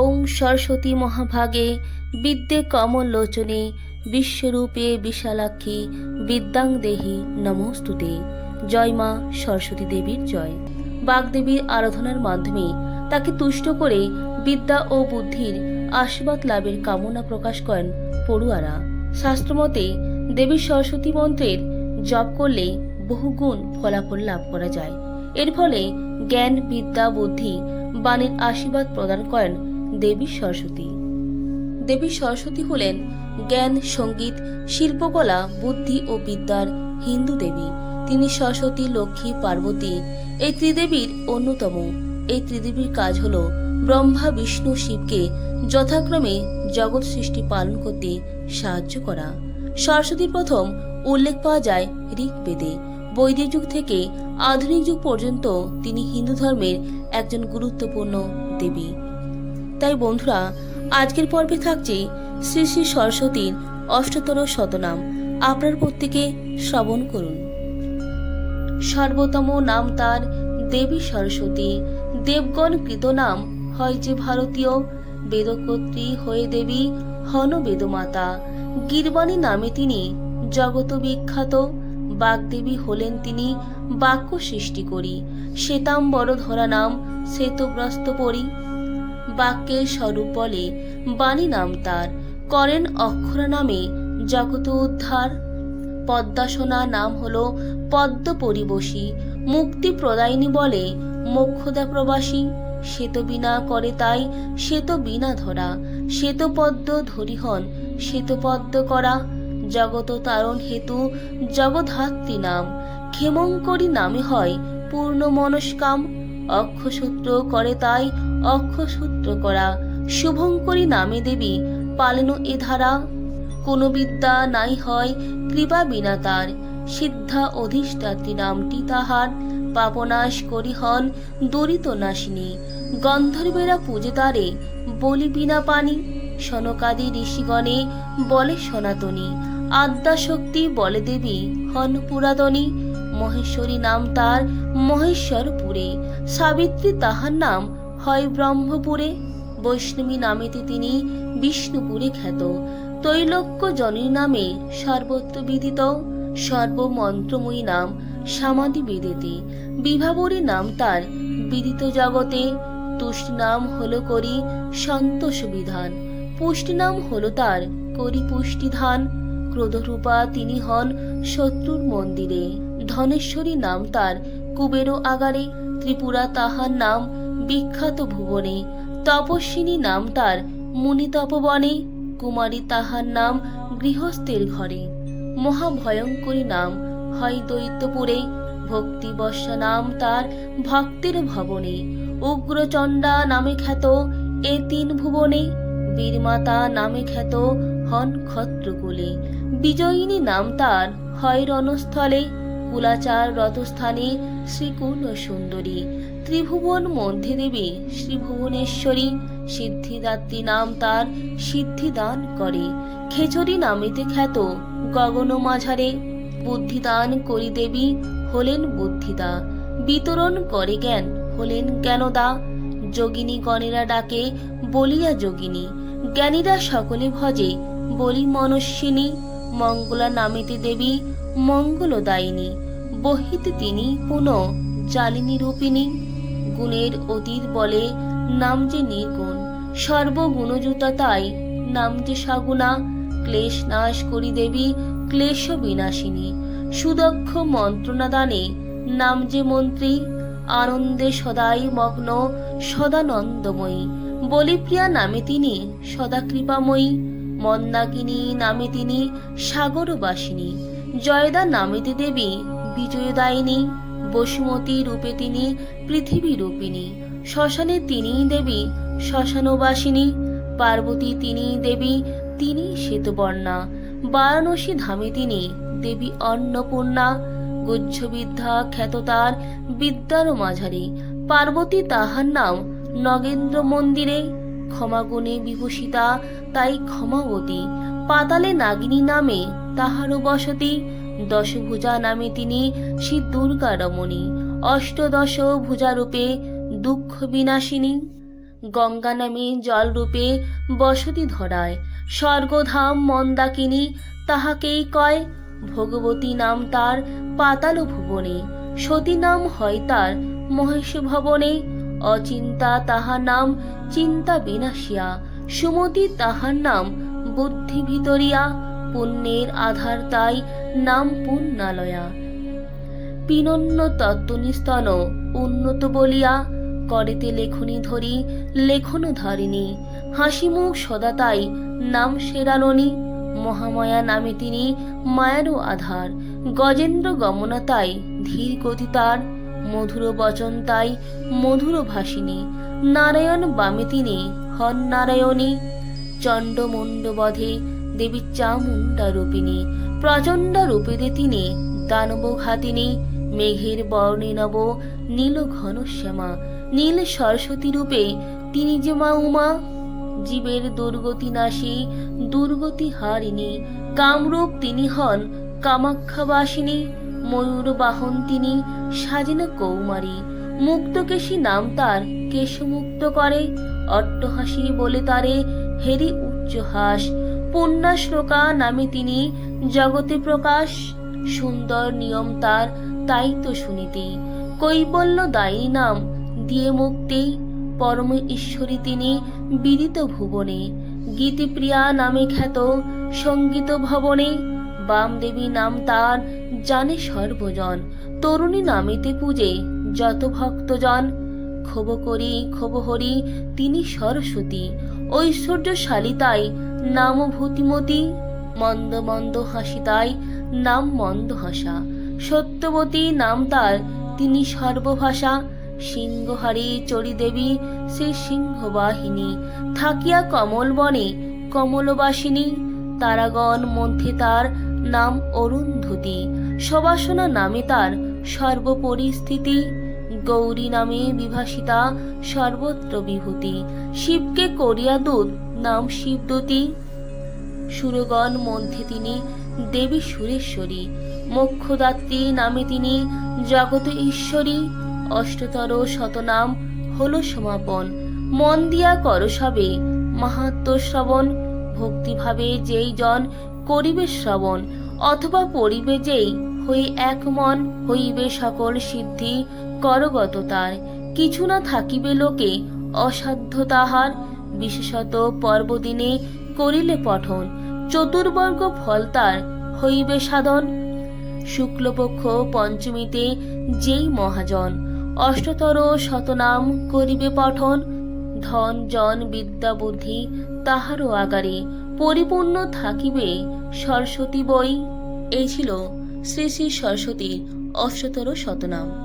ওং সরস্বতী মহাভাগে বিদ্যে কমল লোচনে বিশ্বরূপে বিশালাক্ষী বিদ্যাং দেহি নমস্তুতে। জয় মা সরস্বতী দেবীর জয়। বাগদেবীর আরাধনার মাধ্যমে তাকে তুষ্ট করে বিদ্যা ও বুদ্ধির আশীর্বাদ লাভের কামনা প্রকাশ করেন পড়ুয়ারা। শাস্ত্রমতে দেবী সরস্বতী মন্ত্রের জপ করলে বহুগুণ ফলাফল লাভ করা যায়। এর ফলে জ্ঞান, বিদ্যা, বুদ্ধি বাণীর আশীর্বাদ প্রদান করেন দেবী সরস্বতী। দেবী সরস্বতী হলেন জ্ঞান, সংগীত, শিল্পকলা, বুদ্ধি ও বিদ্যার হিন্দু দেবী। তিনি সরস্বতী, লক্ষ্মী, পার্বতী, এই ত্রিদেবীর অন্যতম। এই ত্রিদেবীর কাজ হল ব্রহ্মা, বিষ্ণু, শিবকে যথাক্রমে জগৎ সৃষ্টি পালন করতে সাহায্য করা। সরস্বতীর প্রথম উল্লেখ পাওয়া যায় ঋগ্বেদে। বৈদিক যুগ থেকে আধুনিক যুগ পর্যন্ত তিনি হিন্দু ধর্মের একজন গুরুত্বপূর্ণ দেবী। তাই বন্ধুরা, আজকের পর্বে থাকছে শ্রী শ্রী সরস্বতীর অষ্টতর শতনাম। আপনার প্রত্যেকে শ্রবণ করুন। সর্বতম নাম তার দেবী সরস্বতী। দেবগণ কৃত নাম হয় যে ভারতীয়। বেদকর্ত্রী হয়ে দেবী হন বেদমাতা। গিরবাণী নামে তিনি জগত বিখ্যাত। বাগদেবী হলেন তিনি বাক্য সৃষ্টি করি। শ্বেতাম্বর ধরা নাম শ্বেতব্রস্ত পরি বাক্যের স্বরূপ বলে বাণী নাম তার। করেন অক্ষরা নামে জগত উদ্ধার। পদ্মাসনা নাম হল পদ্ম পরিবশী মুক্তি প্রদায়িনী বলে মোক্ষদা প্রবাসী। শ্বেত বিনা করে তাই শ্বেত বিনা ধরা। শ্বেত পদ্ম ধরি হন শ্বেত পদ্ম করা। জগত তারণ হেতু জগধাত্রী নাম। ক্ষেমঙ্করী নামে হয় পূর্ণ মনস্কাম। অক্ষসূত্র করে তাই অক্ষসূত্র করা। শুভঙ্করী নামে দেবী পালেন এ ধারা। কোন বিদ্যা নাই হয় কৃপা বিনা তার। সিদ্ধা অধিষ্ঠাত্রী নামটি তাহার। পাপনাশ করি হন দরিত নাশিনী। গন্ধর্বেরা পূজে তারে বলি বিনা পানি। সনকাদি ঋষিগণে বলে সনাতনী। আদ্যা শক্তি বলে দেবী হন পুরাতনী। মহেশ্বরী নাম তার মহেশ্বরপুরে। সাবিত্রী তাহার নাম হয় ব্রহ্মপুরে, বৈষ্ণবী নামেতে তিনি বিষ্ণুপুরে খ্যাত। তৈলক্য জনীর নামে সর্বত্র বিদিত, সর্বমন্ত্রময়ী নাম সমাধি বেদেতে। বিভাবরী নাম তার বিদিত জগতে, তুষ্টি নাম হলো করি সন্তোষ বিধান। পুষ্টি নাম হলো তার করি পুষ্টি ধান। ক্রোধরূপা তিনি হন শত্রুর মন্দিরে। ধনেশ্বরী নাম তার কুবেরো আগারে। ত্রিপুরা তাহার নাম বিখ্যাত ভুবনে তপস্বিনী নাম তার মুনি তপবনে কুমারী তাহার নাম গৃহস্থের ঘরে। মহাভয়ঙ্করী নাম হয় দৈত্যপুরে ভক্তি বর্ষা নাম তার ভক্তের ভবনে। উগ্রচণ্ডা নামে খ্যাত এ তিন ভুবনে, বীরমাতা নামে খ্যাত হন ক্ষত্রকুলে। বিজয়িনী নাম তার হয় রণস্থলে, কুলাচার রথস্থানে শ্রীকুল সুন্দরী ত্রিভুবন মধ্যে দেবী। শ্রী ভুবনেশ্বরী সিদ্ধিদাত্রী নাম তার সিদ্ধিদান করে। খেচরি নামেতে খ্যাত গগন মাঝারে বুদ্ধিদান করি দেবী হলেন বুদ্ধিদা। বিতরণ করে জ্ঞান হলেন জ্ঞানদা। যোগিনী গণেরা ডাকে বলিয়া যোগিনী। জ্ঞানীরা সকলে ভজে বলি মনস্বিনী। মঙ্গলা নামেতে দেবী মঙ্গলদায়িনী। বহিতে তিনি পুনঃ জালিনী রূপিণী। গুণের অতীত বলে নাম যে নির্গুণ সর্বগুণযুতা নাম যে সাগুনা ক্লেশ নাশ করি দেবী ক্লেশ বিনাশিনী। সুদক্ষ মন্ত্রণা দানে নাম যে মন্ত্রী, আনন্দে সদাই মগ্ন, সদানন্দময়ী। বলিপ্রিয়া নামে তিনি, সদা কৃপাময়ী। মন্দাকিনী নামে তিনি, সাগরবাসিনী। জয়দা নামেতে দেবী, বিজয়দায়িনী। বসুমতী রূপে তিনি পৃথিবী রূপিণী। শ্মশানে তিনিই দেবী, শ্মশানবাসিনী। পার্বতী তিনিই দেবী তিনি শ্বেতবর্ণা। বারাণসী ধামে তিনি দেবী অন্নপূর্ণা। গুজ্জবিদ্যা খ্যাত তার বিদ্যার মাঝারি। পার্বতী তাহার নাম নগেন্দ্র মন্দিরে। ক্ষমাগুণে বিভূষিতা, তাই ক্ষমাবতী। পাতালে নাগিনী নামে তাহারও বসতি। দশভুজা নামে তিনি শ্রী দুর্গা রমণী অষ্টদশ ভুজারূপে দুঃখ বিনাশিনী গঙ্গা নামে জলরূপে বসতি ধরায় স্বর্গধাম মন্দাকিনী তাহাকেই কয় ভগবতী নাম তার পাতাল ভুবনে, সতী নাম হয় তার মহেশ ভবনে অচিন্তা তাহার নাম চিন্তা বিনাশিয়া সুমতি তাহার নাম বুদ্ধি ভিতরিয়া পুণ্যের আধার তাই নাম পুণ্যালয়া। পিনন্ন তত্ত্বনিস্তন উন্নত বলিয়া করেতে লেখনি ধরি লেখন ধারিণী হাসিমুখ সদা তাই নাম সেরাননি মহামায়া নামে তিনি মায়ারও আধার। গজেন্দ্র গমনা তাই ধীর গতি তার। মধুর বচন তাই মধুর ভাসিনী। নারায়ণ বামে তিনি হন নারায়ণী। চণ্ডমুণ্ড বধে দেবী চামুণ্ডা রূপিণী প্রচণ্ড রূপেতে তিনি দানব ঘাতিনী মেঘের বর্ণে নব নীল ঘন শ্যামা নীল সরস্বতী রূপে তিনি যে মা উমা জীবের দুর্গতি নাশী দুর্গতি হারিণী কামরূপ তিনি হন কামাখ্যাবাসিনী ময়ূর বাহন তিনি সাজেন কৌমারী মুক্তকেশী নাম তার কেশমুক্ত করে অট্টহাসি বলে তারে হেরি উচ্চহাস পুণ্যাশ্লোকা নামে তিনি জগতে প্রকাশ, সুন্দর নিয়ম তার, তাই তো শুনিতে কৈবল্য দায়ী নাম দিয়ে মুক্তি, পরম ঈশ্বরী তিনি বিদিত ভুবনে। গীতিপ্রিয়া নামে খ্যাত সংগীত ভবনে, বামদেবী নাম তার জানে সর্বজন। তরুণী নামেতে পূজে যত ভক্তজন, ক্ষোভ করি, ক্ষোভ হরি, তিনি সরস্বতী। ঐশ্বর্যশালী তাই নাম ভূতিমতী, মন্দ মন্দ হাসি তাই নাম মন্দ হাসা। সত্যবতী নাম তার তিনি সর্বভাষা, সিংহহারী চড়িদেবী সে সিংহবাহিনী। থাকিয়া কমল বনে কমলবাসিনী, তারাগণ মধ্যে তার নাম অরুন্ধতী। সবাসনা নামে তার সর্বপরিস্থিতি গৌরী নামে বিভাসিতা সর্বত্র বিভূতি। শিবকে করিয়া দূত নাম শিবদূতী। সুরগণ মধ্যে তিনি দেবী সুরেশ্বরী। মোক্ষদাত্রী নামে তিনি জগত ঈশ্বরী। অষ্টতর শতনাম হলো সমাপন। মন দিয়া কর সবে, মাহাত্ম শ্রবণ। ভক্তিভাবে যেই জন করিবে শ্রবণ, অথবা পড়িবে যেই হই এক মন হইবে সকল সিদ্ধি, করগত তার। কিছু না থাকিবে লোকে, অসাধ্য তাহার। বিশেষত পর্বদিনে করিলে পঠন, চতুর্বর্গ ফল তার হইবে সাধন। শুক্লপক্ষ পঞ্চমীতে যেই মহাজন, অষ্টতর শতনাম করিবে পঠন। ধন, জন, বিদ্যা, বুদ্ধি তাহারও আগারে, পরিপূর্ণ থাকিবে সরস্বতী বই। এই ছিল শ্রী শ্রী সরস্বতীর অষ্টতর শতনাম।